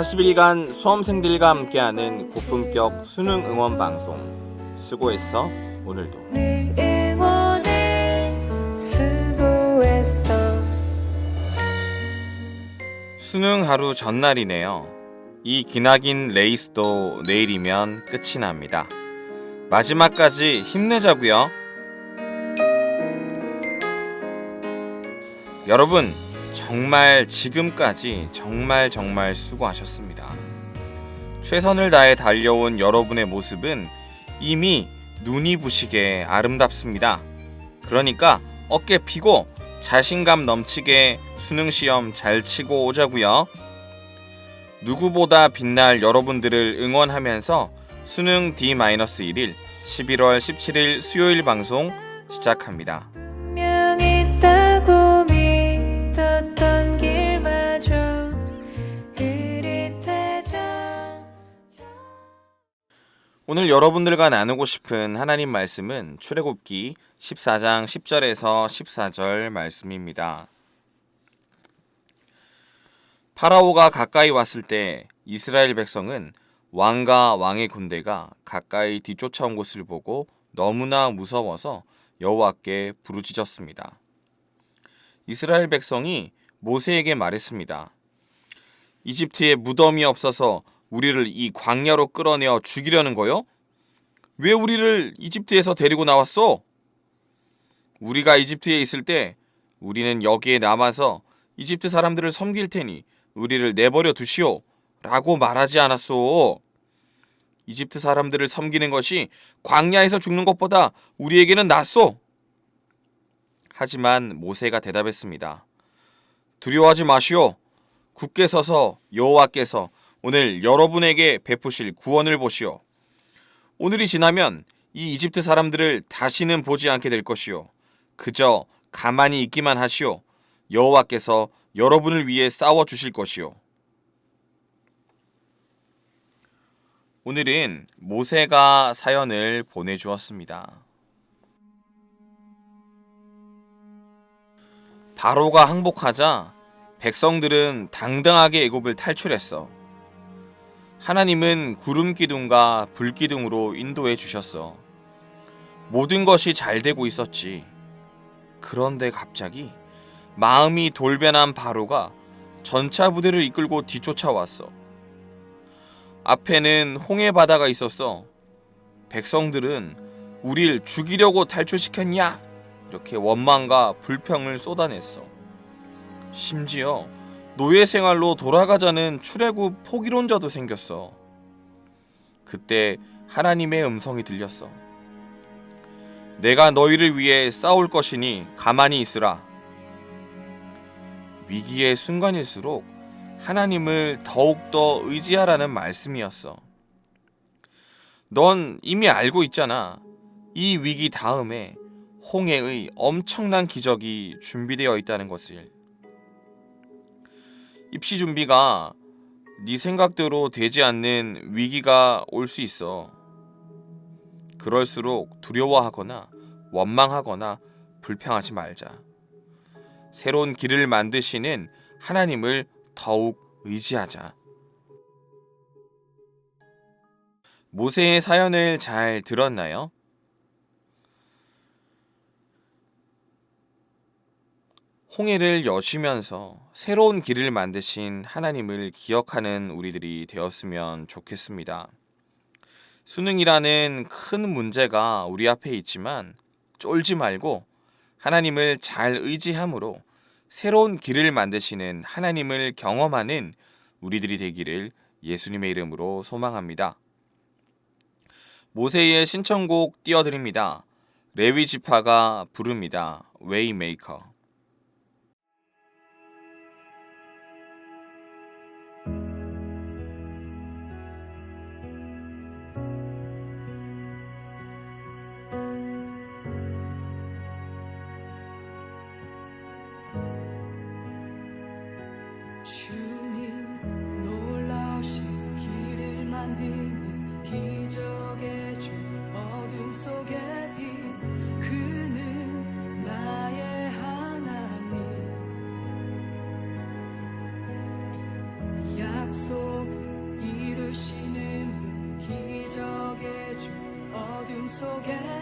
40일간 수험생들과 함께하는 고품격 수능 응원 방송 수고했어 오늘도 늘 응원해 수고했어 수능 하루 전날이네요. 이 기나긴 레이스도 내일이면 끝이 납니다. 마지막까지 힘내자고요. 여러분 정말 지금까지 정말 정말 수고하셨습니다. 최선을 다해 달려온 여러분의 모습은 이미 눈이 부시게 아름답습니다. 그러니까 어깨 피고 자신감 넘치게 수능 시험 잘 치고 오자고요. 누구보다 빛날 여러분들을 응원하면서 수능 D-1일 11월 17일 수요일 방송 시작합니다. 오늘 여러분들과 나누고 싶은 하나님 말씀은 출애굽기 14장 10절에서 14절 말씀입니다. 파라오가 가까이 왔을 때 이스라엘 백성은 왕과 왕의 군대가 가까이 뒤쫓아온 것을 보고 너무나 무서워서 여호와께 부르짖었습니다. 이스라엘 백성이 모세에게 말했습니다. 이집트에 무덤이 없어서 우리를 이 광야로 끌어내어 죽이려는 거요? 왜 우리를 이집트에서 데리고 나왔어? 우리가 이집트에 있을 때 우리는 여기에 남아서 이집트 사람들을 섬길 테니 우리를 내버려 두시오. 라고 말하지 않았소. 이집트 사람들을 섬기는 것이 광야에서 죽는 것보다 우리에게는 낫소. 하지만 모세가 대답했습니다. 두려워하지 마시오. 굳게 서서 여호와께서 오늘 여러분에게 베푸실 구원을 보시오. 오늘이 지나면 이 이집트 사람들을 다시는 보지 않게 될 것이오. 그저 가만히 있기만 하시오. 여호와께서 여러분을 위해 싸워 주실 것이오. 오늘은 모세가 사연을 보내주었습니다. 바로가 항복하자 백성들은 당당하게 애굽을 탈출했어. 하나님은 구름 기둥과 불 기둥으로 인도해 주셨어. 모든 것이 잘 되고 있었지. 그런데 갑자기 마음이 돌변한 바로가 전차 부대를 이끌고 뒤쫓아왔어. 앞에는 홍해 바다가 있었어. 백성들은 우릴 죽이려고 탈출시켰냐? 이렇게 원망과 불평을 쏟아냈어. 심지어 노예 생활로 돌아가자는 출애굽 포기론자도 생겼어. 그때 하나님의 음성이 들렸어. 내가 너희를 위해 싸울 것이니 가만히 있으라. 위기의 순간일수록 하나님을 더욱더 의지하라는 말씀이었어. 넌 이미 알고 있잖아. 이 위기 다음에 홍해의 엄청난 기적이 준비되어 있다는 것을. 입시 준비가 네 생각대로 되지 않는 위기가 올 수 있어. 그럴수록 두려워하거나 원망하거나 불평하지 말자. 새로운 길을 만드시는 하나님을 더욱 의지하자. 모세의 사연을 잘 들었나요? 홍해를 여시면서 새로운 길을 만드신 하나님을 기억하는 우리들이 되었으면 좋겠습니다. 수능이라는 큰 문제가 우리 앞에 있지만 쫄지 말고 하나님을 잘 의지함으로 새로운 길을 만드시는 하나님을 경험하는 우리들이 되기를 예수님의 이름으로 소망합니다. 모세의 신청곡 띄워드립니다. 레위 지파가 부릅니다. 웨이메이커. 주님 놀라우신 길을 만드는 기적의 주 어둠 속에 빛 그는 나의 하나님. 약속을 이루시는 분 기적의 주 어둠 속에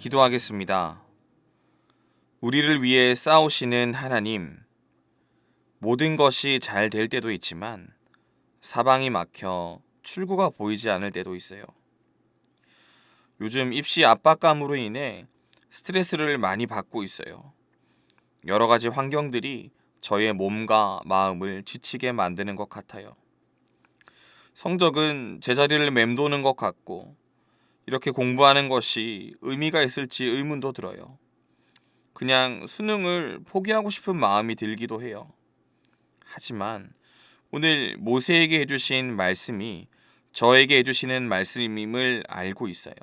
기도하겠습니다. 우리를 위해 싸우시는 하나님, 모든 것이 잘 될 때도 있지만 사방이 막혀 출구가 보이지 않을 때도 있어요. 요즘 입시 압박감으로 인해 스트레스를 많이 받고 있어요. 여러 가지 환경들이 저의 몸과 마음을 지치게 만드는 것 같아요. 성적은 제자리를 맴도는 것 같고 이렇게 공부하는 것이 의미가 있을지 의문도 들어요. 그냥 수능을 포기하고 싶은 마음이 들기도 해요. 하지만 오늘 모세에게 해주신 말씀이 저에게 해주시는 말씀임을 알고 있어요.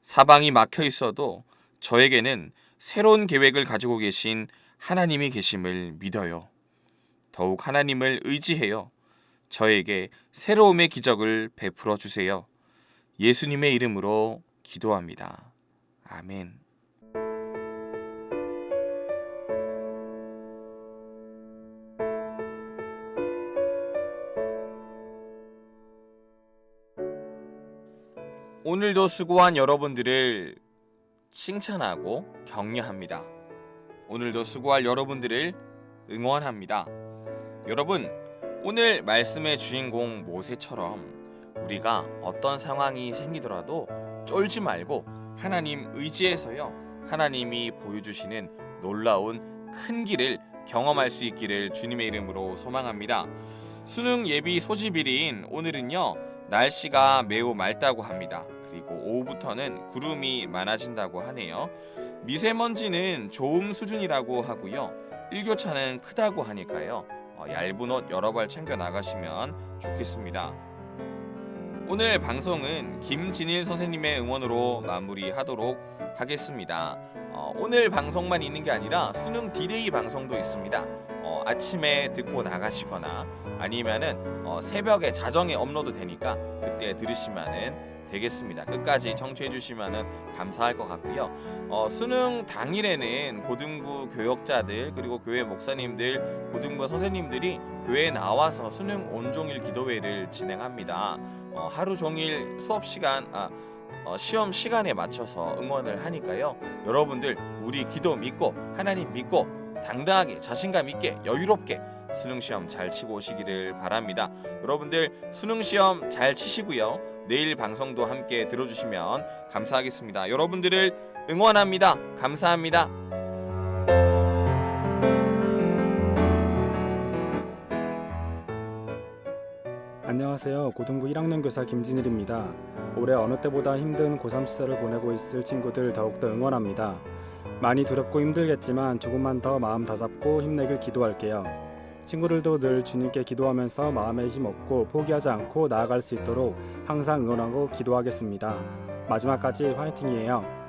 사방이 막혀 있어도 저에게는 새로운 계획을 가지고 계신 하나님이 계심을 믿어요. 더욱 하나님을 의지해요. 저에게 새로움의 기적을 베풀어 주세요. 예수님의 이름으로 기도합니다. 아멘. 오늘도 수고한 여러분들을 칭찬하고 격려합니다. 오늘도 수고할 여러분들을 응원합니다. 여러분, 오늘 말씀의 주인공 모세처럼 우리가 어떤 상황이 생기더라도 쫄지 말고 하나님 의지해서요. 하나님이 보여주시는 놀라운 큰 길을 경험할 수 있기를 주님의 이름으로 소망합니다. 수능 예비 소집일인 오늘은요. 날씨가 매우 맑다고 합니다. 그리고 오후부터는 구름이 많아진다고 하네요. 미세먼지는 좋음 수준이라고 하고요. 일교차는 크다고 하니까요. 어, 얇은 옷 여러 벌 챙겨 나가시면 좋겠습니다. 오늘 방송은 김진일 선생님의 응원으로 마무리하도록 하겠습니다. 어, 오늘 방송만 있는 게 아니라 수능 디데이 방송도 있습니다. 어, 아침에 듣고 나가시거나 아니면은 어, 새벽에 자정에 업로드 되니까 그때 들으시면은 되겠습니다. 끝까지 청취해 주시면은 감사할 것 같고요. 어, 수능 당일에는 고등부 교역자들 그리고 교회 목사님들, 고등부 선생님들이 교회에 나와서 수능 온종일 기도회를 진행합니다. 어, 하루 종일 수업 시간 아 어, 시험 시간에 맞춰서 응원을 하니까요. 여러분들 우리 기도 믿고 하나님 믿고 당당하게 자신감 있게 여유롭게 수능 시험 잘 치고 오시기를 바랍니다. 여러분들 수능 시험 잘 치시고요. 내일 방송도 함께 들어주시면 감사하겠습니다. 여러분들을 응원합니다. 감사합니다. 안녕하세요. 고등부 1학년 교사 김진일입니다. 올해 어느 때보다 힘든 고3 시절을 보내고 있을 친구들 더욱더 응원합니다. 많이 두렵고 힘들겠지만 조금만 더 마음 다잡고 힘내길 기도할게요. 친구들도 늘 주님께 기도하면서 마음에 힘 얻고 포기하지 않고 나아갈 수 있도록 항상 응원하고 기도하겠습니다. 마지막까지 화이팅이에요.